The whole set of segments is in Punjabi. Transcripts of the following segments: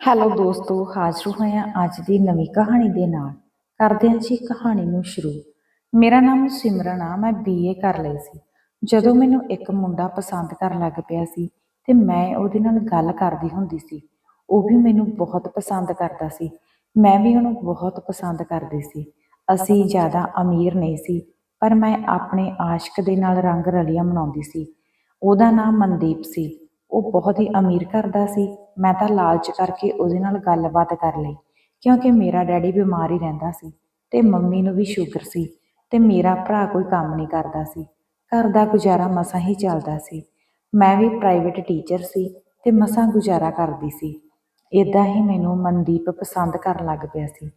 ਹੈਲੋ ਦੋਸਤੋ, ਹਾਜ਼ਰ ਹੋਏ ਹਾਂ ਅੱਜ ਦੀ ਨਵੀਂ ਕਹਾਣੀ ਦੇ ਨਾਲ। ਕਰਦੇ ਹਾਂ ਜੀ ਕਹਾਣੀ ਨੂੰ ਸ਼ੁਰੂ। ਮੇਰਾ ਨਾਮ ਸਿਮਰਨ ਆ, ਮੈਂ ਬੀਏ ਕਰ ਲਈ ਸੀ। ਜਦੋਂ ਮੈਨੂੰ ਇੱਕ ਮੁੰਡਾ ਪਸੰਦ ਕਰਨ ਲੱਗ ਪਿਆ ਸੀ ਤੇ ਮੈਂ ਉਹਦੇ ਨਾਲ ਗੱਲ ਕਰਦੀ ਹੁੰਦੀ ਸੀ, ਉਹ ਵੀ ਮੈਨੂੰ ਬਹੁਤ ਪਸੰਦ ਕਰਦਾ ਸੀ। ਮੈਂ ਵੀ ਉਹਨੂੰ ਬਹੁਤ ਪਸੰਦ ਕਰਦੀ ਸੀ। ਅਸੀਂ ਜ਼ਿਆਦਾ ਅਮੀਰ ਨਹੀਂ ਸੀ, ਪਰ ਮੈਂ ਆਪਣੇ ਆਸ਼ਕ ਦੇ ਨਾਲ ਰੰਗ ਰਲੀਆਂ ਮਨਾਉਂਦੀ ਸੀ। ਉਹਦਾ ਨਾਮ ਮਨਦੀਪ ਸੀ। ਉਹ ਬਹੁਤ ਹੀ ਅਮੀਰ ਘਰ ਦਾ ਸੀ। ਮੈਂ ਤਾਂ ਲਾਲਚ ਕਰਕੇ ਉਹਦੇ ਨਾਲ ਗੱਲਬਾਤ ਕਰ ਲਈ, ਕਿਉਂਕਿ ਮੇਰਾ ਡੈਡੀ ਬਿਮਾਰ ਹੀ ਰਹਿੰਦਾ ਸੀ ਤੇ ਮੰਮੀ ਨੂੰ ਵੀ ਸ਼ੂਗਰ ਸੀ ਤੇ ਮੇਰਾ ਭਰਾ ਕੋਈ ਕੰਮ ਨਹੀਂ ਕਰਦਾ ਸੀ। ਘਰ ਦਾ ਗੁਜ਼ਾਰਾ ਮਸਾਂ ਹੀ ਚੱਲਦਾ ਸੀ। ਮੈਂ ਵੀ ਪ੍ਰਾਈਵੇਟ ਟੀਚਰ ਸੀ ਤੇ ਮਸਾਂ ਗੁਜ਼ਾਰਾ ਕਰਦੀ ਸੀ। ਇਦਾਂ ਹੀ ਮੈਨੂੰ ਮਨਦੀਪ ਪਸੰਦ ਕਰਨ ਲੱਗ ਪਿਆ ਸੀ,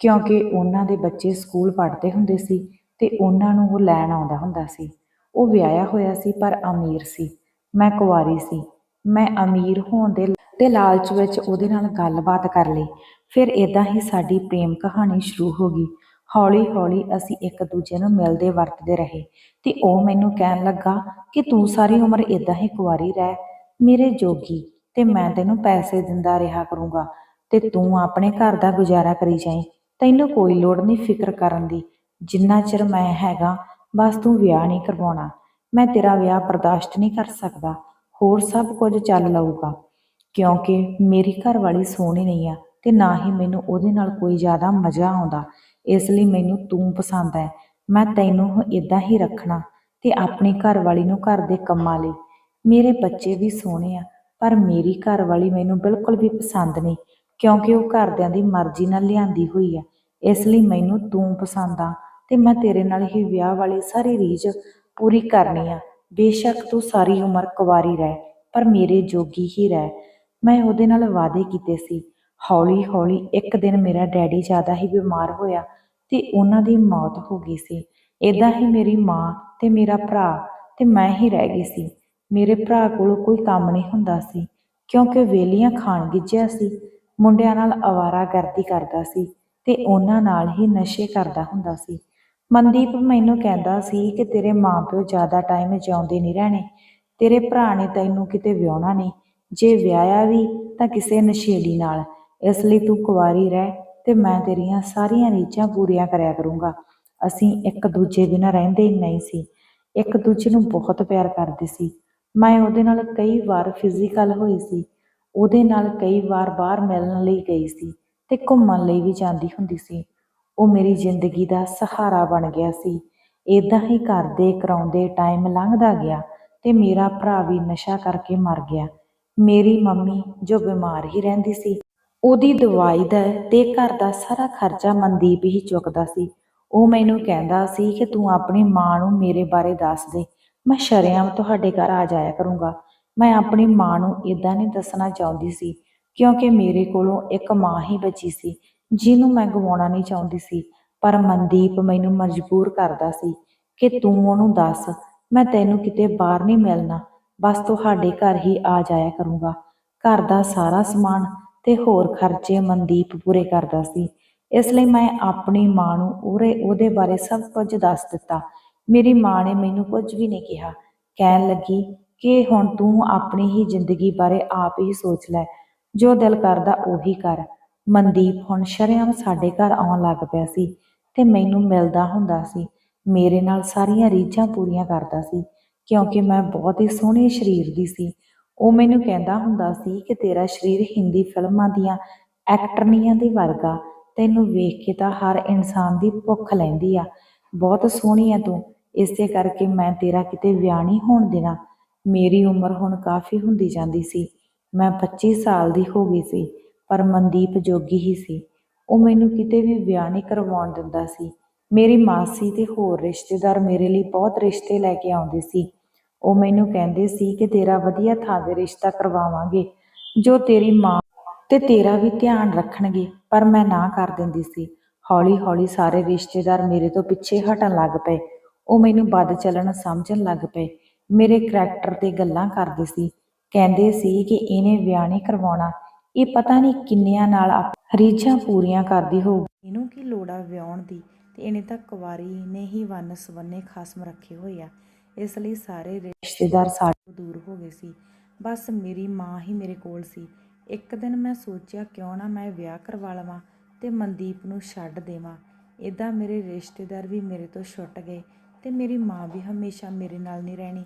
ਕਿਉਂਕਿ ਉਹਨਾਂ ਦੇ ਬੱਚੇ ਸਕੂਲ ਪੜ੍ਹਦੇ ਹੁੰਦੇ ਸੀ ਤੇ ਉਹਨਾਂ ਨੂੰ ਉਹ ਲੈਣ ਆਉਂਦਾ ਹੁੰਦਾ ਸੀ। ਉਹ ਵਿਆਹਿਆ ਹੋਇਆ ਸੀ ਪਰ ਅਮੀਰ ਸੀ। ਮੈਂ ਕੁਆਰੀ ਸੀ। ਮੈਂ ਅਮੀਰ ਹੋਣ ਦੇ ਤੇ ਲਾਲਚ ਵਿੱਚ ਉਹਦੇ ਨਾਲ ਗੱਲਬਾਤ ਕਰ ਲਈ। ਫਿਰ ਇਦਾਂ ਹੀ ਸਾਡੀ ਪ੍ਰੇਮ ਕਹਾਣੀ ਸ਼ੁਰੂ ਹੋ ਗਈ। ਹੌਲੀ ਹੌਲੀ ਅਸੀਂ ਇੱਕ ਦੂਜੇ ਨੂੰ ਮਿਲਦੇ ਵਰਤਦੇ ਰਹੇ ਤੇ ਉਹ ਮੈਨੂੰ ਕਹਿਣ ਲੱਗਾ ਕਿ ਤੂੰ ਸਾਰੀ ਉਮਰ ਇਦਾਂ ਹੀ ਕੁਆਰੀ ਰਹਿ, ਮੇਰੇ ਜੋਗੀ, ਤੇ ਮੈਂ ਤੈਨੂੰ ਪੈਸੇ ਦਿੰਦਾ ਰਿਹਾ ਕਰੂੰਗਾ ਤੇ ਤੂੰ ਆਪਣੇ ਘਰ ਦਾ ਗੁਜ਼ਾਰਾ ਕਰੀ ਜਾਈਂ। ਤੈਨੂੰ ਕੋਈ ਲੋੜ ਨਹੀਂ ਫਿਕਰ ਕਰਨ ਦੀ। ਜਿੰਨਾ ਚਿਰ ਮੈਂ ਹੈਗਾ, ਬਸ ਤੂੰ ਵਿਆਹ ਨਹੀਂ ਕਰਵਾਉਣਾ। ਮੈਂ ਤੇਰਾ ਵਿਆਹ ਬਰਦਾਸ਼ਤ ਨਹੀਂ ਕਰ ਸਕਦਾ। ਹੋਰ ਸਭ ਕੁਝ ਚੱਲ ਲਊਗਾ। ਕਿਉਂਕਿ ਮੇਰੀ ਘਰ ਵਾਲੀ ਸੋਹਣੀ ਨਹੀਂ ਆ ਤੇ ਨਾ ਹੀ ਮੈਨੂੰ ਉਹਦੇ ਨਾਲ ਕੋਈ ਜ਼ਿਆਦਾ ਮਜ਼ਾ ਆਉਂਦਾ। ਇਸ ਲਈ ਮੈਨੂੰ ਤੂੰ ਪਸੰਦ ਹੈ ਮੈਂ ਤੈਨੂੰ ਇਦਾਂ ਹੀ ਰੱਖਣਾ ਤੇ ਆਪਣੀ ਘਰ ਵਾਲੀ ਨੂੰ ਘਰ ਦੇ ਕੰਮਾਂ ਲਈ। ਮੇਰੇ ਬੱਚੇ ਵੀ ਸੋਹਣੇ ਆ, ਪਰ ਮੇਰੀ ਘਰ ਵਾਲੀ ਮੈਨੂੰ ਬਿਲਕੁਲ ਵੀ ਪਸੰਦ ਨਹੀਂ, ਕਿਉਂਕਿ ਉਹ ਘਰਦਿਆਂ ਦੀ ਮਰਜ਼ੀ ਨਾਲ ਲਿਆਂਦੀ ਹੋਈ ਆ। ਇਸ ਲਈ ਮੈਨੂੰ ਤੂੰ ਪਸੰਦ ਆ ਤੇ ਮੈਂ ਤੇਰੇ ਨਾਲ ਹੀ ਵਿਆਹ ਵਾਲੀ ਸਾਰੀ ਰੀਝ ਪੂਰੀ ਕਰਨੀ ਆ। ਬੇਸ਼ੱਕ ਤੂੰ ਸਾਰੀ ਉਮਰ ਕੁਵਾਰੀ ਰਹਿ, ਪਰ ਮੇਰੇ ਜੋਗੀ ਹੀ ਰਹਿ। ਮੈਂ ਉਹਦੇ ਨਾਲ ਵਾਅਦੇ ਕੀਤੇ ਸੀ। ਹੌਲੀ ਹੌਲੀ ਇੱਕ ਦਿਨ ਮੇਰਾ ਡੈਡੀ ਜ਼ਿਆਦਾ ਹੀ ਬਿਮਾਰ ਹੋਇਆ ਤੇ ਉਹਨਾਂ ਦੀ ਮੌਤ ਹੋ ਗਈ ਸੀ। ਇਦਾਂ ਹੀ ਮੇਰੀ ਮਾਂ ਤੇ ਮੇਰਾ ਭਰਾ ਤੇ ਮੈਂ ਹੀ ਰਹਿ ਗਈ ਸੀ। ਮੇਰੇ ਭਰਾ ਕੋਲ ਕੋਈ ਕੰਮ ਨਹੀਂ ਹੁੰਦਾ ਸੀ, ਕਿਉਂਕਿ ਵੇਲੀਆਂ ਖਾਣ ਗਿੱਜਿਆ ਸੀ, ਮੁੰਡਿਆਂ ਨਾਲ ਅਵਾਰਾਗਰਦੀ ਕਰਦਾ ਸੀ ਤੇ ਉਹਨਾਂ ਨਾਲ ਹੀ ਨਸ਼ੇ ਕਰਦਾ ਹੁੰਦਾ ਸੀ। ਮਨਦੀਪ ਮੈਨੂੰ ਕਹਿੰਦਾ ਸੀ ਕਿ ਤੇਰੇ ਮਾਪਿਓ ਜ਼ਿਆਦਾ ਟਾਈਮ ਜਿਉਂਦੇ ਨਹੀਂ ਰਹਿਣੇ। ਤੇਰੇ ਭਰਾ ਨੇ ਤੈਨੂੰ ਕਿਤੇ ਵਿਆਹਣਾ ਨਹੀਂ। ਜੇ ਵਿਆਹਿਆ ਵੀ ਤਾਂ ਕਿਸੇ ਨਸ਼ੇੜੀ ਨਾਲ। ਇਸ ਲਈ ਤੂੰ ਕੁਵਾਰੀ ਰਹਿ ਤੇ ਮੈਂ ਤੇਰੀਆਂ ਸਾਰੀਆਂ ਰੀਝਾਂ ਪੂਰੀਆਂ ਕਰਿਆ ਕਰੂੰਗਾ। ਅਸੀਂ ਇੱਕ ਦੂਜੇ ਬਿਨਾਂ ਰਹਿੰਦੇ ਹੀ ਨਹੀਂ ਸੀ। ਇੱਕ ਦੂਜੇ ਨੂੰ ਬਹੁਤ ਪਿਆਰ ਕਰਦੇ ਸੀ। ਮੈਂ ਉਹਦੇ ਨਾਲ ਕਈ ਵਾਰ ਫਿਜ਼ੀਕਲ ਹੋਈ ਸੀ। ਉਹਦੇ ਨਾਲ ਕਈ ਵਾਰ ਬਾਹਰ ਮਿਲਣ ਲਈ ਗਈ ਸੀ ਤੇ ਘੁੰਮਣ ਲਈ ਵੀ ਜਾਂਦੀ ਹੁੰਦੀ ਸੀ। ਉਹ ਮੇਰੀ ਜ਼ਿੰਦਗੀ ਦਾ ਸਹਾਰਾ ਬਣ ਗਿਆ ਸੀ। ਇਦਾਂ ਹੀ ਕਰਦੇ ਕਰਾਉਂਦੇ ਟਾਈਮ ਲੰਘਦਾ ਗਿਆ ਤੇ ਮੇਰਾ ਭਰਾ ਵੀ ਨਸ਼ਾ ਕਰਕੇ ਮਰ ਗਿਆ। ਮੇਰੀ ਮੰਮੀ ਜੋ ਬਿਮਾਰ ਹੀ ਰਹਿੰਦੀ ਸੀ, ਉਹਦੀ ਦਵਾਈ ਦਾ ਤੇ ਘਰ ਦਾ ਸਾਰਾ ਖਰਚਾ ਮਨਦੀਪ ਹੀ ਚੁੱਕਦਾ ਸੀ। ਉਹ ਮੈਨੂੰ ਕਹਿੰਦਾ ਸੀ ਕਿ ਤੂੰ ਆਪਣੀ ਮਾਂ ਨੂੰ ਮੇਰੇ ਬਾਰੇ ਦੱਸ ਦੇ। ਮੈਂ ਸ਼ਰੇਆਮ ਤੁਹਾਡੇ ਘਰ ਆ ਜਾਇਆ ਕਰੂੰਗਾ। ਮੈਂ ਆਪਣੀ ਮਾਂ ਨੂੰ ਇਦਾਂ ਨਹੀਂ ਦੱਸਣਾ ਚਾਹੁੰਦੀ ਸੀ। ਕਿਉਂਕਿ ਮੇਰੇ ਕੋਲੋਂ ਇੱਕ ਮਾਂ ਹੀ ਬਚੀ ਸੀ, ਜਿਹਨੂੰ ਮੈਂ ਗਵਾਉਣਾ ਨਹੀਂ ਚਾਹੁੰਦੀ ਸੀ, ਪਰ ਮਨਦੀਪ ਮੈਨੂੰ ਮਜਬੂਰ ਕਰਦਾ ਸੀ ਕਿ ਤੂੰ ਉਹਨੂੰ ਦੱਸ, ਮੈਂ ਤੈਨੂੰ ਕਿਤੇ ਬਾਹਰ ਨਹੀਂ ਮਿਲਣਾ, ਬਸ ਤੁਹਾਡੇ ਘਰ ਹੀ ਆ ਜਾਇਆ ਕਰੂੰਗਾ। ਘਰ ਦਾ ਸਾਰਾ ਸਮਾਨ ਤੇ ਹੋਰ ਖਰਚੇ ਮਨਦੀਪ ਪੂਰੇ ਕਰਦਾ ਸੀ। ਇਸ ਲਈ ਮੈਂ ਆਪਣੀ ਮਾਂ ਨੂੰ ਉਹਰੇ ਉਹਦੇ ਬਾਰੇ ਸਭ ਕੁਝ ਦੱਸ ਦਿੱਤਾ। ਮੇਰੀ ਮਾਂ ਨੇ ਮੈਨੂੰ ਕੁਝ ਵੀ ਨਹੀਂ ਕਿਹਾ। ਕਹਿਣ ਲੱਗੀ ਕਿ ਹੁਣ ਤੂੰ ਆਪਣੀ ਹੀ ਜ਼ਿੰਦਗੀ ਬਾਰੇ ਆਪ ਹੀ ਸੋਚ ਲੈ। ਜੋ ਦਿਲ ਕਰਦਾ ਉਹੀ ਕਰ। ਮਨਦੀਪ ਹੁਣ ਸ਼ਰੇਆਮ ਸਾਡੇ ਘਰ ਆਉਣ ਲੱਗ ਪਿਆ ਸੀ ਤੇ ਮੈਨੂੰ ਮਿਲਦਾ ਹੁੰਦਾ ਸੀ। ਮੇਰੇ ਨਾਲ ਸਾਰੀਆਂ ਰੀਝਾਂ ਪੂਰੀਆਂ ਕਰਦਾ ਸੀ, ਕਿਉਂਕਿ ਮੈਂ ਬਹੁਤ ਹੀ ਸੋਹਣੇ ਸਰੀਰ ਦੀ ਸੀ। ਉਹ ਮੈਨੂੰ ਕਹਿੰਦਾ ਹੁੰਦਾ ਸੀ ਕਿ ਤੇਰਾ ਸਰੀਰ ਹਿੰਦੀ ਫਿਲਮਾਂ ਦੀਆਂ ਐਕਟਰਨੀਆਂ ਦੇ ਵਰਗਾ, ਤੈਨੂੰ ਵੇਖ ਕੇ ਤਾਂ ਹਰ ਇਨਸਾਨ ਦੀ ਭੁੱਖ ਲੈਂਦੀ ਆ। ਬਹੁਤ ਸੋਹਣੀ ਆ ਤੂੰ, ਇਸੇ ਕਰਕੇ ਮੈਂ ਤੇਰਾ ਕਿਤੇ ਵਿਆਹ ਨਹੀਂ ਹੋਣ ਦੇਣਾ। ਮੇਰੀ ਉਮਰ ਹੁਣ ਕਾਫੀ ਹੁੰਦੀ ਜਾਂਦੀ ਸੀ। ਮੈਂ 25 ਸਾਲ ਦੀ ਹੋ ਗਈ ਸੀ, ਪਰ ਮਨਦੀਪ ਜੋਗੀ ਹੀ ਸੀ। ਉਹ ਮੈਨੂੰ ਕਿਤੇ ਵੀ ਵਿਆਹ ਨਹੀਂ ਕਰਵਾਉਣ ਦਿੰਦਾ ਸੀ। ਮੇਰੀ ਮਾਸੀ ਤੇ ਹੋਰ ਰਿਸ਼ਤੇਦਾਰ ਮੇਰੇ ਲਈ ਬਹੁਤ ਰਿਸ਼ਤੇ ਲੈ ਕੇ ਆਉਂਦੇ ਸੀ। ਉਹ ਮੈਨੂੰ ਕਹਿੰਦੇ ਸੀ ਕਿ ਤੇਰਾ ਵਧੀਆ ਥਾਂ ਦੇ ਰਿਸ਼ਤਾ ਕਰਵਾਵਾਂਗੇ, ਜੋ ਤੇਰੀ ਮਾਂ ਤੇ ਤੇਰਾ ਵੀ ਧਿਆਨ ਰੱਖਣਗੇ, ਪਰ ਮੈਂ ਨਾ ਕਰ ਦਿੰਦੀ ਸੀ। ਹੌਲੀ ਹੌਲੀ ਸਾਰੇ ਰਿਸ਼ਤੇਦਾਰ ਮੇਰੇ ਤੋਂ ਪਿੱਛੇ ਹਟਣ ਲੱਗ ਪਏ। ਉਹ ਮੈਨੂੰ ਬਦ ਚੱਲਣ ਸਮਝਣ ਲੱਗ ਪਏ। ਮੇਰੇ ਕਰੈਕਟਰ ਤੇ ਗੱਲਾਂ ਕਰਦੇ ਸੀ। ਕਹਿੰਦੇ ਸੀ ਕਿ ਇਹਨੇ ਵਿਆਹ ਨਹੀਂ ਕਰਵਾਉਣਾ। ਇਹ ਪਤਾ ਨਹੀਂ ਕਿੰਨਿਆਂ ਨਾਲ ਰੀਝਾਂ ਪੂਰੀਆਂ ਕਰਦੀ ਹੋਊ ਇਹਨੂੰ ਕੀ ਲੋੜਾ ਵਿਆਹਣ ਦੀ? ਤੇ ਇਹਨੇ ਤਾਂ ਕੁਵਾਰੀ ਨੇ ਹੀ ਵੰਨ ਸਵੰਨੇ ਖਸਮ ਰੱਖੇ ਹੋਏ ਆ। ਇਸ ਲਈ ਸਾਰੇ ਰਿਸ਼ਤੇਦਾਰ ਸਾਡੇ ਦੂਰ ਹੋ ਗਏ ਸੀ। ਬਸ ਮੇਰੀ ਮਾਂ ਹੀ ਮੇਰੇ ਕੋਲ ਸੀ। ਇੱਕ ਦਿਨ ਮੈਂ ਸੋਚਿਆ, ਕਿਉਂ ਨਾ ਮੈਂ ਵਿਆਹ ਕਰਵਾ ਲਵਾਂ ਤੇ ਮਨਦੀਪ ਨੂੰ ਛੱਡ ਦੇਵਾਂ। ਇਦਾਂ ਮੇਰੇ ਰਿਸ਼ਤੇਦਾਰ ਵੀ ਮੇਰੇ ਤੋਂ ਛੁੱਟ ਗਏ ਤੇ ਮੇਰੀ ਮਾਂ ਵੀ ਹਮੇਸ਼ਾ ਮੇਰੇ ਨਾਲ ਨਹੀਂ ਰਹਿਣੀ।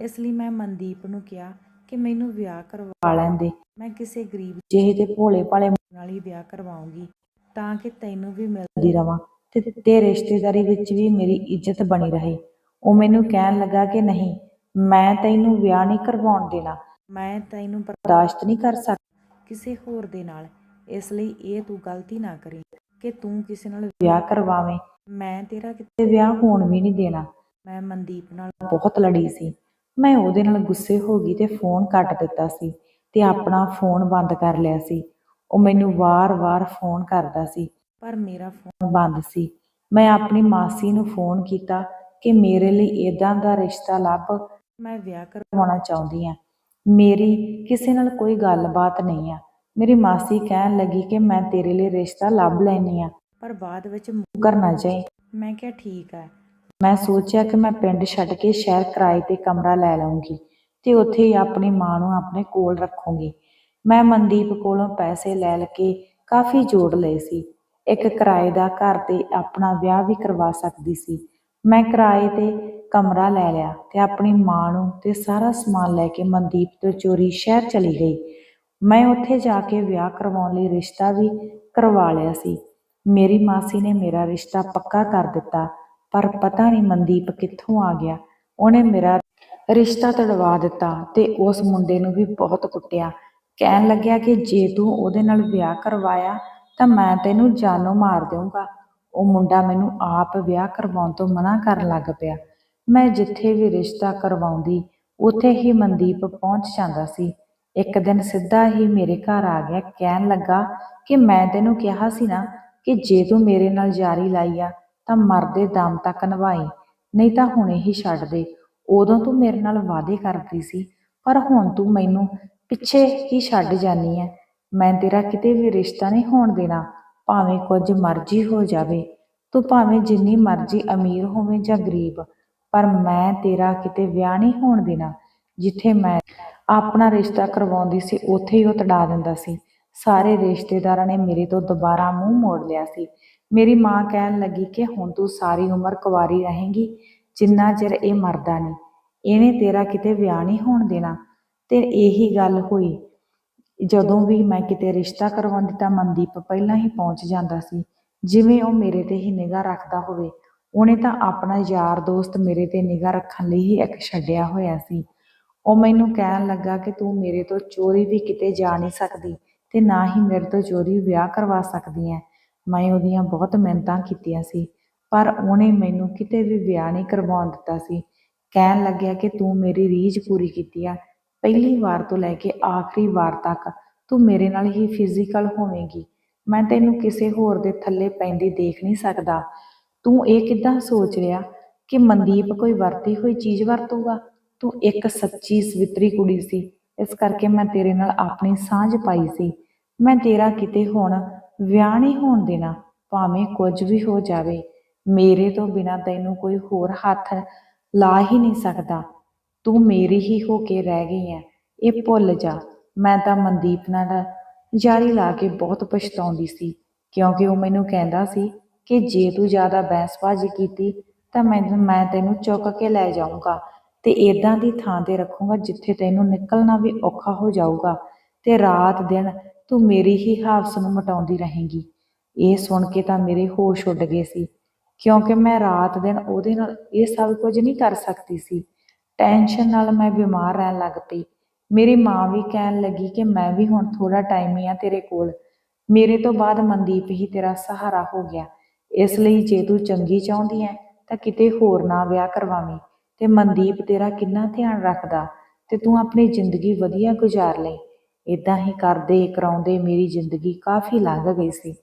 ਇਸ ਲਈ ਮੈਂ ਮਨਦੀਪ ਨੂੰ ਕਿਹਾ ਕਿ ਮੈਨੂੰ ਵਿਆਹ ਕਰਵਾ ਲੈਂਦੇ। ਮੈਂ ਕਿਸੇ ਗਰੀਬ ਜਿਹੇ ਤੇ ਭੋਲੇ ਭਾਲੇ ਨਾਲ ਹੀ ਵਿਆਹ ਕਰਵਾਉਂਗੀ, ਤਾਂ ਕਿ ਤੈਨੂੰ ਵੀ ਮਿਲਦੀ ਰਵਾਂ ਤੇ ਤੇ ਰਿਸ਼ਤੇਦਾਰੀ ਵਿੱਚ ਵੀ ਮੇਰੀ ਇੱਜ਼ਤ ਬਣੀ ਰਹੇ। ਉਹ ਮੈਨੂੰ ਕਹਿਣ ਲੱਗਾ ਕਿ ਨਹੀਂ, ਮੈਂ ਤੈਨੂੰ ਵਿਆਹ ਨਹੀਂ ਕਰਵਾਉਣ ਦੇਣਾ। ਮੈਂ ਤੈਨੂੰ ਬਰਦਾਸ਼ਤ ਨਹੀਂ ਕਰ ਸਕਦਾ ਕਿਸੇ ਹੋਰ ਦੇ ਨਾਲ। ਇਸ ਲਈ ਇਹ ਤੂੰ ਗਲਤੀ ਨਾ ਕਰੀ ਕਿ ਤੂੰ ਕਿਸੇ ਨਾਲ ਵਿਆਹ ਕਰਵਾਵੇਂ। ਮੈਂ ਤੇਰਾ ਕਿਤੇ ਵਿਆਹ ਹੋਣ ਵੀ ਨਹੀਂ ਦੇਣਾ। ਮੈਂ ਮਨਦੀਪ ਨਾਲ ਬਹੁਤ ਲੜੀ ਸੀ। ਮੈਂ ਉਹਦੇ ਨਾਲ ਗੁੱਸੇ ਹੋ ਗਈ ਤੇ ਫੋਨ ਕੱਟ ਦਿੱਤਾ ਸੀ ਤੇ ਆਪਣਾ ਫੋਨ ਬੰਦ ਕਰ ਲਿਆ ਸੀ। ਉਹ ਮੈਨੂੰ ਵਾਰ-ਵਾਰ ਫੋਨ ਕਰਦਾ ਸੀ, ਪਰ ਮੇਰਾ ਫੋਨ ਬੰਦ ਸੀ। ਮੈਂ ਆਪਣੀ ਮਾਸੀ ਨੂੰ ਫੋਨ ਕੀਤਾ ਕਿ ਮੇਰੇ ਲਈ ਇਦਾਂ ਦਾ ਰਿਸ਼ਤਾ ਲੱਭ, ਮੈਂ ਵਿਆਹ ਕਰਵਾਉਣਾ ਚਾਹੁੰਦੀ ਆ ਮੇਰੀ ਕਿਸੇ ਨਾਲ ਕੋਈ ਗੱਲਬਾਤ ਨਹੀਂ ਆ। ਮੇਰੀ ਮਾਸੀ ਕਹਿਣ ਲੱਗੀ ਕਿ ਮੈਂ ਤੇਰੇ ਲਈ ਰਿਸ਼ਤਾ ਲੱਭ ਲੈਣੀ ਆ ਪਰ ਬਾਅਦ ਵਿੱਚ ਮੁੱਕਰ ਨਾ ਜਾਏ ਮੈਂ ਕਿਹਾ, ਠੀਕ ਆ। ਮੈਂ ਸੋਚਿਆ ਕਿ ਮੈਂ ਪਿੰਡ ਛੱਡ ਕੇ ਸ਼ਹਿਰ ਕਿਰਾਏ ਤੇ ਕਮਰਾ ਲੈ ਲਵਾਂਗੀ ਤੇ ਉੱਥੇ ਹੀ ਆਪਣੀ ਮਾਂ ਨੂੰ ਆਪਣੇ ਕੋਲ ਰੱਖੂੰਗੀ। ਮੈਂ ਮਨਦੀਪ ਕੋਲੋਂ ਪੈਸੇ ਲੈ ਲ ਕੇ ਕਾਫੀ ਜੋੜ ਲਏ ਸੀ। ਇੱਕ ਕਿਰਾਏ ਦਾ ਘਰ ਤੇ ਆਪਣਾ ਵਿਆਹ ਵੀ ਕਰਵਾ ਸਕਦੀ ਸੀ। ਮੈਂ ਕਿਰਾਏ ਤੇ ਕਮਰਾ ਲੈ ਲਿਆ ਤੇ ਆਪਣੀ ਮਾਂ ਨੂੰ ਤੇ ਸਾਰਾ ਸਮਾਨ ਲੈ ਕੇ ਮਨਦੀਪ ਤੋਂ ਚੋਰੀ ਸ਼ਹਿਰ ਚਲੀ ਗਈ। ਮੈਂ ਉੱਥੇ ਜਾ ਕੇ ਵਿਆਹ ਕਰਵਾਉਣ ਲਈ ਰਿਸ਼ਤਾ ਵੀ ਕਰਵਾ ਲਿਆ ਸੀ। ਮੇਰੀ ਮਾਸੀ ਨੇ ਮੇਰਾ ਰਿਸ਼ਤਾ ਪੱਕਾ ਕਰ ਦਿੱਤਾ। ਪਰ ਪਤਾ ਨਹੀਂ ਮਨਦੀਪ ਕਿੱਥੋਂ ਆ ਗਿਆ। ਉਹਨੇ ਮੇਰਾ ਰਿਸ਼ਤਾ ਤੜਵਾ ਦਿੱਤਾ ਤੇ ਉਸ ਮੁੰਡੇ ਨੂੰ ਵੀ ਬਹੁਤ ਕੁੱਟਿਆ। ਕਹਿਣ ਲੱਗਿਆ ਕਿ ਜੇ ਤੂੰ ਉਹਦੇ ਨਾਲ ਵਿਆਹ ਕਰਵਾਇਆ ਤਾਂ ਮੈਂ ਤੈਨੂੰ ਜਾਨੋਂ ਮਾਰ ਦੇਵਾਂਗਾ ਉਹ ਮੁੰਡਾ ਮੈਨੂੰ ਆਪ ਵਿਆਹ ਕਰਵਾਉਣ ਤੋਂ ਮਨਾ ਕਰਨ ਲੱਗ ਪਿਆ। ਮੈਂ ਜਿੱਥੇ ਵੀ ਰਿਸ਼ਤਾ ਕਰਵਾਉਂਦੀ, ਉੱਥੇ ਹੀ ਮਨਦੀਪ ਪਹੁੰਚ ਜਾਂਦਾ ਸੀ। ਇੱਕ ਦਿਨ ਸਿੱਧਾ ਹੀ ਮੇਰੇ ਘਰ ਆ ਗਿਆ। ਕਹਿਣ ਲੱਗਾ ਕਿ ਮੈਂ ਤੈਨੂੰ ਕਿਹਾ ਸੀ ਨਾ ਕਿ ਜੇ ਤੂੰ ਮੇਰੇ ਨਾਲ ਜਾਰੀ ਲਾਈ ਆ ਤਾਂ ਮਰਦੇ ਦਮ ਤੱਕ ਨਿਭਾਈ ਨਹੀਂ ਤਾਂ ਹੁਣੇ ਹੀ ਛੱਡ ਦੇ। ਉਦੋਂ ਤੂੰ ਮੇਰੇ ਨਾਲ ਵਾਅਦੇ ਕਰਦੀ ਸੀ, ਪਰ ਹੁਣ ਤੂੰ ਮੈਨੂੰ ਪਿੱਛੇ ਹੀ ਛੱਡ ਜਾਨੀ ਐ। ਮੈਂ ਤੇਰਾ ਕਿਤੇ ਵੀ ਰਿਸ਼ਤਾ ਨਹੀਂ ਹੋਣ ਦੇਣਾ, ਭਾਵੇਂ ਕੁਝ ਮਰਜ਼ੀ ਹੋ ਜਾਵੇ। ਤੂੰ ਭਾਵੇਂ ਜਿੰਨੀ ਮਰਜ਼ੀ ਅਮੀਰ ਹੋਵੇਂ ਜਾਂ ਗਰੀਬ, ਪਰ ਮੈਂ ਤੇਰਾ ਕਿਤੇ ਵਿਆਹ ਨਹੀਂ ਹੋਣ ਦੇਣਾ, ਜਿੱਥੇ ਮੈਂ ਆਪਣਾ ਰਿਸ਼ਤਾ ਕਰਵਾਉਂਦੀ ਸੀ, ਉੱਥੇ ਹੀ ਉਹ ਤੜਾ ਦਿੰਦਾ ਸੀ। ਸਾਰੇ ਰਿਸ਼ਤੇਦਾਰਾਂ ਨੇ ਮੇਰੇ ਤੋਂ ਦੁਬਾਰਾ ਮੂੰਹ ਮੋੜ ਲਿਆ ਸੀ। ਮੇਰੀ ਮਾਂ ਕਹਿਣ ਲੱਗੀ ਕਿ ਹੁਣ ਤੂੰ ਸਾਰੀ ਉਮਰ ਕੁਵਾਰੀ ਰਹੇਂਗੀ, ਜਿੰਨਾ ਚਿਰ ਇਹ ਮਰਦਾ ਨਹੀਂ। ਇਹਨੇ ਤੇਰਾ ਕਿਤੇ ਵਿਆਹ ਨਹੀਂ ਹੋਣ ਦੇਣਾ। ਤੇ ਇਹੀ ਗੱਲ ਹੋਈ। ਜਦੋਂ ਵੀ ਮੈਂ ਕਿਤੇ ਰਿਸ਼ਤਾ ਕਰਵਾਉਂਦੀ ਤਾਂ ਮਨਦੀਪ ਪਹਿਲਾਂ ਹੀ ਪਹੁੰਚ ਜਾਂਦਾ ਸੀ। ਜਿਵੇਂ ਉਹ ਮੇਰੇ ਤੇ ਹੀ ਨਿਗਾਹ ਰੱਖਦਾ ਹੋਵੇ, ਉਹਨੇ ਤਾਂ ਆਪਣਾ ਯਾਰ ਦੋਸਤ ਮੇਰੇ ਤੇ ਨਿਗਾਹ ਰੱਖਣ ਲਈ ਹੀ ਇੱਕ ਛੱਡਿਆ ਹੋਇਆ ਸੀ। ਉਹ ਮੈਨੂੰ ਕਹਿਣ ਲੱਗਾ ਕਿ ਤੂੰ ਮੇਰੇ ਤੋਂ ਚੋਰੀ ਵੀ ਕਿਤੇ ਜਾ ਨਹੀਂ ਸਕਦੀ ਤੇ ਨਾ ਹੀ ਮੇਰੇ ਤੋਂ ਚੋਰੀ ਵਿਆਹ ਕਰਵਾ ਸਕਦੀ ਹੈ। ਮੈਂ ਉਹਦੀਆਂ ਬਹੁਤ ਮਿਹਨਤਾਂ ਕੀਤੀਆਂ ਸੀ, ਪਰ ਉਹਨੇ ਮੈਨੂੰ ਕਿਤੇ ਵੀ ਵਿਆਹ ਨਹੀਂ ਕਰਵਾਉਣ ਦਿੱਤਾ ਸੀ। ਕਹਿਣ ਲੱਗਿਆ ਕਿ ਤੂੰ ਮੇਰੀ ਰੀਝ ਪੂਰੀ ਕੀਤੀ ਆ, ਪਹਿਲੀ ਵਾਰ ਤੋਂ ਲੈ ਕੇ ਆਖਰੀ ਵਾਰ ਤੱਕ ਤੂੰ ਮੇਰੇ ਨਾਲ ਹੀ ਫਿਜ਼ੀਕਲ ਹੋਵੇਂਗੀ। ਮੈਂ ਤੈਨੂੰ ਕਿਸੇ ਹੋਰ ਦੇ ਥੱਲੇ ਪੈਂਦੀ ਦੇਖ ਨਹੀਂ ਸਕਦਾ। ਤੂੰ ਇਹ ਕਿੱਦਾਂ ਸੋਚ ਰਿਹਾ ਕਿ ਮਨਦੀਪ ਕੋਈ ਵਰਤੀ ਹੋਈ ਚੀਜ਼ ਵਰਤੂਗਾ? ਤੂੰ ਇੱਕ ਸੱਚੀ ਸਵਿਤਰੀ ਕੁੜੀ ਸੀ, ਇਸ ਕਰਕੇ ਮੈਂ ਤੇਰੇ ਨਾਲ ਆਪਣੀ ਸਾਂਝ ਪਾਈ ਸੀ। ਮੈਂ ਤੇਰਾ ਕਿਤੇ ਹੁਣ ਵਿਆਹ ਨਹੀਂ ਹੋਣ ਦੇਣਾ ਭਾਵੇਂ ਕੁਝ ਵੀ ਹੋ ਜਾਵੇ, ਮੇਰੇ ਤੋਂ ਬਿਨਾ ਤੈਨੂੰ ਕੋਈ ਹੋਰ ਹੱਥ ਲਾ ਹੀ ਨਹੀਂ ਸਕਦਾ। ਤੂੰ ਮੇਰੀ ਹੀ ਹੋ ਕੇ ਰਹਿ ਗਈ ਐ। ਇਹ ਭੁੱਲ ਜਾ। ਮੈਂ ਤਾਂ ਮਨਦੀਪ ਨਾਲ ਜਾਰੀ ਲਾ ਕੇ ਬਹੁਤ ਪਛਤਾਉਂਦੀ ਸੀ, ਕਿਉਂਕਿ ਉਹ ਮੈਨੂੰ ਕਹਿੰਦਾ ਸੀ ਕਿ ਜੇ ਤੂੰ ਜ਼ਿਆਦਾ ਬਹਿਸਬਾਜ਼ੀ ਕੀਤੀ, ਤਾਂ ਮੈਂ ਮੈਂ ਤੈਨੂੰ ਚੁੱਕ ਕੇ ਲੈ ਜਾਊਂਗਾ ਤੇ ਇਦਾਂ ਦੀ ਥਾਂ ਤੇ ਰੱਖੂੰਗਾ ਜਿੱਥੇ ਤੈਨੂੰ ਨਿਕਲਣਾ ਵੀ ਔਖਾ ਹੋ ਜਾਊਗਾ ਤੇ ਰਾਤ ਦਿਨ ਤੂੰ ਮੇਰੀ ਹੀ ਹਾਵਸ ਨੂੰ ਮਟਾਉਂਦੀ ਰਹੇਂਗੀ। ਇਹ ਸੁਣ ਕੇ ਤਾਂ ਮੇਰੇ ਹੋਸ਼ ਉੱਡ ਗਏ ਸੀ, ਕਿਉਂਕਿ ਮੈਂ ਰਾਤ ਦਿਨ ਉਹਦੇ ਨਾਲ ਇਹ ਸਭ ਕੁਝ ਨਹੀਂ ਕਰ ਸਕਦੀ ਸੀ। ਟੈਨਸ਼ਨ ਨਾਲ ਮੈਂ ਬਿਮਾਰ ਰਹਿਣ ਲੱਗ ਪਈ। ਮੇਰੀ ਮਾਂ ਵੀ ਕਹਿਣ ਲੱਗੀ ਕਿ ਮੈਂ ਵੀ ਹੁਣ ਥੋੜਾ ਟਾਈਮ ਹੀ ਆ ਤੇਰੇ ਕੋਲ। ਮੇਰੇ ਤੋਂ ਬਾਅਦ ਮਨਦੀਪ ਹੀ ਤੇਰਾ ਸਹਾਰਾ ਹੋ ਗਿਆ। ਇਸ ਲਈ ਜੇ ਤੂੰ ਚੰਗੀ ਚਾਹੁੰਦੀ ਐ, ਤਾਂ ਕਿਤੇ ਹੋਰ ਨਾ ਵਿਆਹ ਕਰਵਾਵੀਂ। ਤੇ ਮਨਦੀਪ ਤੇਰਾ ਕਿੰਨਾ ਧਿਆਨ ਰੱਖਦਾ ਤੇ ਤੂੰ ਆਪਣੀ ਜ਼ਿੰਦਗੀ ਵਧੀਆ ਗੁਜ਼ਾਰ ਲਈ। ਇਦਾਂ ਹੀ ਕਰਦੇ ਕਰਾਉਂਦੇ ਮੇਰੀ ਜ਼ਿੰਦਗੀ ਕਾਫੀ ਲੰਘ ਗਈ ਸੀ।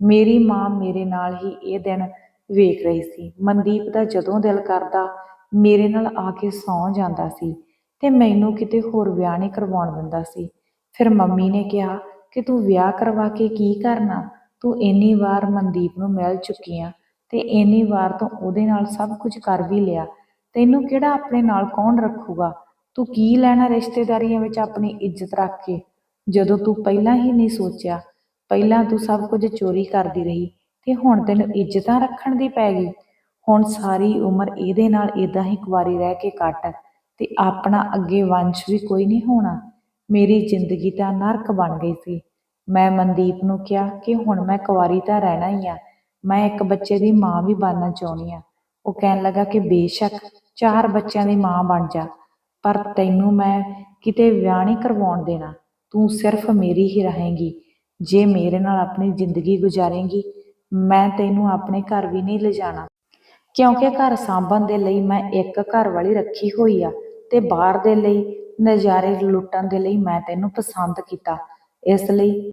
ਮੇਰੀ ਮਾਂ ਮੇਰੇ ਨਾਲ ਹੀ ਇਹ ਦਿਨ ਵੇਖ ਰਹੀ ਸੀ। ਮਨਦੀਪ ਦਾ ਜਦੋਂ ਦਿਲ ਕਰਦਾ, ਮੇਰੇ ਨਾਲ ਆ ਕੇ ਸੌਂ ਜਾਂਦਾ ਸੀ ਤੇ ਮੈਨੂੰ ਕਿਤੇ ਹੋਰ ਵਿਆਹ ਨਹੀਂ ਕਰਵਾਉਣ ਦਿੰਦਾ ਸੀ। ਫਿਰ ਮੰਮੀ ਨੇ ਕਿਹਾ ਕਿ ਤੂੰ ਵਿਆਹ ਕਰਵਾ ਕੇ ਕੀ ਕਰਨਾ? ਤੂੰ ਇੰਨੀ ਵਾਰ ਮਨਦੀਪ ਨੂੰ ਮਿਲ ਚੁੱਕੀ ਆ ਤੇ ਇੰਨੀ ਵਾਰ ਤੋਂ ਉਹਦੇ ਨਾਲ ਸਭ ਕੁਝ ਕਰ ਵੀ ਲਿਆ। ਤੈਨੂੰ ਕਿਹੜਾ ਆਪਣੇ ਨਾਲ ਕੌਣ ਰੱਖੂਗਾ? ਤੂੰ ਕੀ ਲੈਣਾ ਰਿਸ਼ਤੇਦਾਰੀਆਂ ਵਿੱਚ ਆਪਣੀ ਇੱਜ਼ਤ ਰੱਖ ਕੇ? ਜਦੋਂ ਤੂੰ ਪਹਿਲਾਂ ਹੀ ਨਹੀਂ ਸੋਚਿਆ, ਪਹਿਲਾਂ ਤੂੰ ਸਭ ਕੁਝ ਚੋਰੀ ਕਰਦੀ ਰਹੀ ਤੇ ਹੁਣ ਤੈਨੂੰ ਇੱਜ਼ਤਾਂ ਰੱਖਣ ਦੀ ਪੈ ਗਈ। ਹੁਣ ਸਾਰੀ ਉਮਰ ਇਹਦੇ ਨਾਲ ਇਦਾਂ ਹੀ ਕੁਵਾਰੀ ਰਹਿ ਕੇ ਕੱਟ ਤੇ ਆਪਣਾ ਅੱਗੇ ਵੰਸ਼ ਵੀ ਕੋਈ ਨਹੀਂ ਹੋਣਾ। ਮੇਰੀ ਜ਼ਿੰਦਗੀ ਤਾਂ ਨਰਕ ਬਣ ਗਈ ਸੀ। ਮੈਂ ਮਨਦੀਪ ਨੂੰ ਕਿਹਾ ਕਿ ਹੁਣ ਮੈਂ ਕੁਵਾਰੀ ਤਾਂ ਰਹਿਣਾ ਹੀ ਆ। ਮੈਂ ਇੱਕ ਬੱਚੇ ਦੀ ਮਾਂ ਵੀ ਬਣਨਾ ਚਾਹੁੰਦੀ ਆ। ਉਹ ਕਹਿਣ ਲੱਗਾ ਕਿ ਬੇਸ਼ੱਕ ਚਾਰ ਬੱਚਿਆਂ ਦੀ ਮਾਂ ਬਣ ਜਾ, ਪਰ ਤੈਨੂੰ ਮੈਂ ਕਿਤੇ ਵਿਆਹ ਨਹੀਂ ਕਰਵਾਉਣ ਦੇਣਾ। ਤੂੰ ਸਿਰਫ ਮੇਰੀ ਹੀ ਰਹੇਂਗੀ। ਜੇ ਮੇਰੇ ਨਾਲ ਆਪਣੀ ਜ਼ਿੰਦਗੀ ਗੁਜ਼ਾਰੇਂਗੀ, ਮੈਂ ਤੈਨੂੰ ਆਪਣੇ ਘਰ ਵੀ ਨਹੀਂ ਲਿਜਾਣਾ। ਕਿਉਂਕਿ ਘਰ ਸਾਂਭਣ ਦੇ ਲਈ ਮੈਂ ਇੱਕ ਘਰ ਵਾਲੀ ਰੱਖੀ ਹੋਈ ਆ ਤੇ ਬਾਹਰ ਦੇ ਲਈ, ਨਜ਼ਾਰੇ ਲੁੱਟਣ ਦੇ ਲਈ ਮੈਂ ਤੈਨੂੰ ਪਸੰਦ ਕੀਤਾ। ਇਸ ਲਈ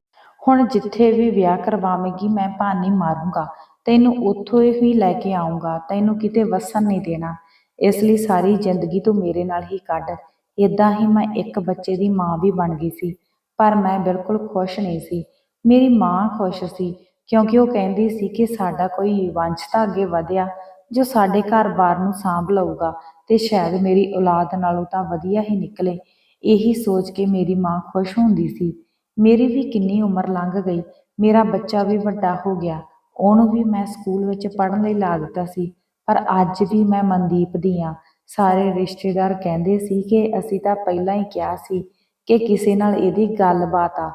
ਹੁਣ ਜਿੱਥੇ ਵੀ ਵਿਆਹ ਕਰਵਾਵੇਂਗੀ, ਮੈਂ ਭਾਨੀ ਮਾਰੂੰਗਾ। ਤੈਨੂੰ ਉੱਥੋਂ ਹੀ ਲੈ ਕੇ ਆਉਂਗਾ ਤੈਨੂੰ ਕਿਤੇ ਵਸਣ ਨਹੀਂ ਦੇਣਾ। ਇਸ ਲਈ ਸਾਰੀ ਜ਼ਿੰਦਗੀ ਤੂੰ ਮੇਰੇ ਨਾਲ ਹੀ ਕੱਢ। ਇਦਾਂ ਹੀ ਮੈਂ ਇੱਕ ਬੱਚੇ ਦੀ ਮਾਂ ਵੀ ਬਣ ਗਈ ਸੀ। ਪਰ ਮੈਂ ਬਿਲਕੁਲ ਖੁਸ਼ ਨਹੀਂ ਸੀ। ਮੇਰੀ ਮਾਂ ਖੁਸ਼ ਸੀ, ਕਿਉਂਕਿ ਉਹ ਕਹਿੰਦੀ ਸੀ ਕਿ ਸਾਡਾ ਕੋਈ ਵੰਸ਼ ਤਾਂ ਅੱਗੇ ਵਧਿਆ, ਜੋ ਸਾਡੇ ਘਰ-ਬਾਰ ਨੂੰ ਸਾਂਭ ਲਊਗਾ ਤੇ ਸ਼ਾਇਦ ਮੇਰੀ ਔਲਾਦ ਨਾਲੋਂ ਤਾਂ ਵਧੀਆ ਹੀ ਨਿਕਲੇ। ਇਹੀ ਸੋਚ ਕੇ ਮੇਰੀ ਮਾਂ ਖੁਸ਼ ਹੁੰਦੀ ਸੀ। ਮੇਰੀ ਵੀ ਕਿੰਨੀ ਉਮਰ ਲੰਘ ਗਈ, ਮੇਰਾ ਬੱਚਾ ਵੀ ਵੱਡਾ ਹੋ ਗਿਆ, ਉਹਨੂੰ ਵੀ ਮੈਂ ਸਕੂਲ ਵਿੱਚ ਪੜ੍ਹਨ ਲਈ ਲਾ ਦਿੱਤਾ ਸੀ, ਪਰ ਅੱਜ ਵੀ ਮੈਂ ਮਨਦੀਪ ਦੀ ਹਾਂ ਸਾਰੇ ਰਿਸ਼ਤੇਦਾਰ ਕਹਿੰਦੇ ਸੀ ਕਿ ਅਸੀਂ ਤਾਂ ਪਹਿਲਾਂ ਹੀ ਕਿਹਾ ਸੀ ਕਿ ਕਿਸੇ ਨਾਲ ਇਹਦੀ ਗੱਲਬਾਤ ਆ।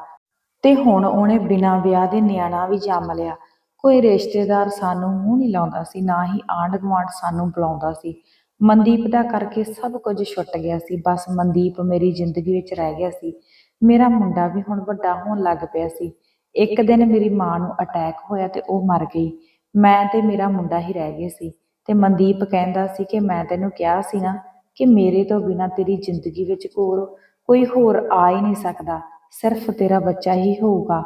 ਤੇ ਹੁਣ ਉਹਨੇ ਬਿਨਾਂ ਵਿਆਹ ਦੇ ਨਿਆਣਾ ਵੀ ਜੰਮ ਲਿਆ। ਕੋਈ ਰਿਸ਼ਤੇਦਾਰ ਸਾਨੂੰ ਮੂੰਹ ਨਹੀਂ ਲਾਉਂਦਾ ਸੀ, ਨਾ ਹੀ ਆਂਢ ਗੁਆਂਢ ਸਾਨੂੰ ਬੁਲਾਉਂਦਾ ਸੀ। ਮਨਦੀਪ ਦਾ ਕਰਕੇ ਸਭ ਕੁਝ ਛੁੱਟ ਗਿਆ ਸੀ। ਬਸ ਮਨਦੀਪ ਮੇਰੀ ਜ਼ਿੰਦਗੀ ਵਿੱਚ ਰਹਿ ਗਿਆ ਸੀ। ਮੇਰਾ ਮੁੰਡਾ ਵੀ ਹੁਣ ਵੱਡਾ ਹੋਣ ਲੱਗ ਪਿਆ ਸੀ। ਇੱਕ ਦਿਨ ਮੇਰੀ ਮਾਂ ਨੂੰ ਅਟੈਕ ਹੋਇਆ ਤੇ ਉਹ ਮਰ ਗਈ। ਮੈਂ ਤੇ ਮੇਰਾ ਮੁੰਡਾ ਹੀ ਰਹਿ ਗਏ ਸੀ। ਤੇ ਮਨਦੀਪ ਕਹਿੰਦਾ ਸੀ ਕਿ ਮੈਂ ਤੈਨੂੰ ਕਿਹਾ ਸੀ ਨਾ ਕਿ ਮੇਰੇ ਤੋਂ ਬਿਨਾ ਤੇਰੀ ਜ਼ਿੰਦਗੀ ਵਿੱਚ ਹੋਰ ਕੋਈ ਹੋਰ ਆ ਹੀ ਨਹੀਂ ਸਕਦਾ। ਸਿਰਫ ਤੇਰਾ ਬੱਚਾ ਹੀ ਹੋਊਗਾ।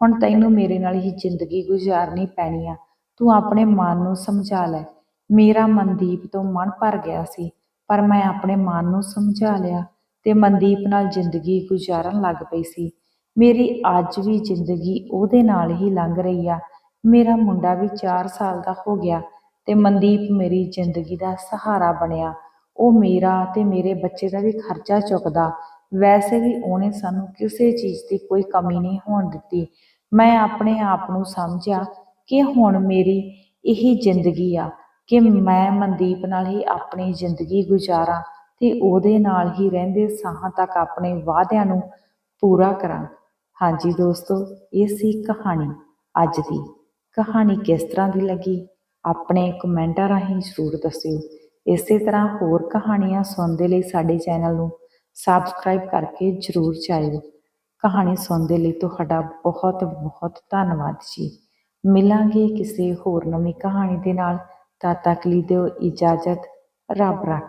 ਹੁਣ ਤੈਨੂੰ ਮੇਰੇ ਨਾਲ ਹੀ ਜ਼ਿੰਦਗੀ ਗੁਜ਼ਾਰਨੀ ਪੈਣੀ ਆ। ਤੂੰ ਆਪਣੇ ਮਨ ਨੂੰ ਸਮਝਾ ਲੈ। ਮੇਰਾ ਮਨਦੀਪ ਤੋਂ ਮਨ ਭਰ ਗਿਆ ਸੀ, ਪਰ ਮੈਂ ਆਪਣੇ ਮਨ ਨੂੰ ਸਮਝਾ ਲਿਆ ਤੇ ਮਨਦੀਪ ਨਾਲ ਜ਼ਿੰਦਗੀ ਗੁਜ਼ਾਰਨ ਲੱਗ ਪਈ ਸੀ। ਮੇਰੀ ਅੱਜ ਵੀ ਜ਼ਿੰਦਗੀ ਉਹਦੇ ਨਾਲ ਹੀ ਲੰਘ ਰਹੀ ਆ। ਮੇਰਾ ਮੁੰਡਾ ਵੀ 4 ਸਾਲ ਦਾ ਹੋ ਗਿਆ ਤੇ ਮਨਦੀਪ ਮੇਰੀ ਜ਼ਿੰਦਗੀ ਦਾ ਸਹਾਰਾ ਬਣਿਆ। ਉਹ ਮੇਰਾ ਤੇ ਮੇਰੇ ਬੱਚੇ ਦਾ ਵੀ ਖਰਚਾ ਚੁੱਕਦਾ ਵੈਸੇ ਵੀ ਉਹਨੇ ਸਾਨੂੰ ਕਿਸੇ ਚੀਜ਼ ਦੀ ਕੋਈ ਕਮੀ ਨਹੀਂ ਹੋਣ ਦਿੱਤੀ। ਮੈਂ ਆਪਣੇ ਆਪ ਨੂੰ ਸਮਝਿਆ ਕਿ ਹੁਣ ਮੇਰੀ ਇਹੀ ਜ਼ਿੰਦਗੀ ਆ ਕਿ ਮੈਂ ਮਨਦੀਪ ਨਾਲ ਹੀ ਆਪਣੀ ਜ਼ਿੰਦਗੀ ਗੁਜ਼ਾਰਾਂ ਤੇ ਉਹਦੇ ਨਾਲ ਹੀ ਰਹਿੰਦੇ ਸਾਹਾਂ ਤੱਕ ਆਪਣੇ ਵਾਅਦਿਆਂ ਨੂੰ ਪੂਰਾ ਕਰਾਂ। ਹਾਂਜੀ ਦੋਸਤੋ, ਇਹ ਸੀ ਕਹਾਣੀ ਅੱਜ ਦੀ। ਕਹਾਣੀ ਕਿਸ ਤਰ੍ਹਾਂ ਦੀ ਲੱਗੀ? ਆਪਣੇ ਕਮੈਂਟਾਂ ਰਾਹੀਂ ਜ਼ਰੂਰ ਦੱਸਿਓ। ਇਸੇ ਤਰ੍ਹਾਂ ਹੋਰ ਕਹਾਣੀਆਂ ਸੁਣਨ ਦੇ ਲਈ ਸਾਡੇ ਚੈਨਲ ਨੂੰ ਸਬਸਕ੍ਰਾਈਬ ਕਰਕੇ ਜ਼ਰੂਰ ਜਾਇਓ। ਕਹਾਣੀ ਸੁਣਨ ਦੇ ਲਈ ਤੁਹਾਡਾ ਬਹੁਤ ਬਹੁਤ ਧੰਨਵਾਦ ਜੀ। ਮਿਲਾਂਗੇ ਕਿਸੇ ਹੋਰ ਨਵੀਂ ਕਹਾਣੀ ਦੇ ਨਾਲ। ਤਦ ਤੱਕ ਲਈ ਦਿਓ ਇਜਾਜ਼ਤ। ਰੱਬ ਰੱਖ।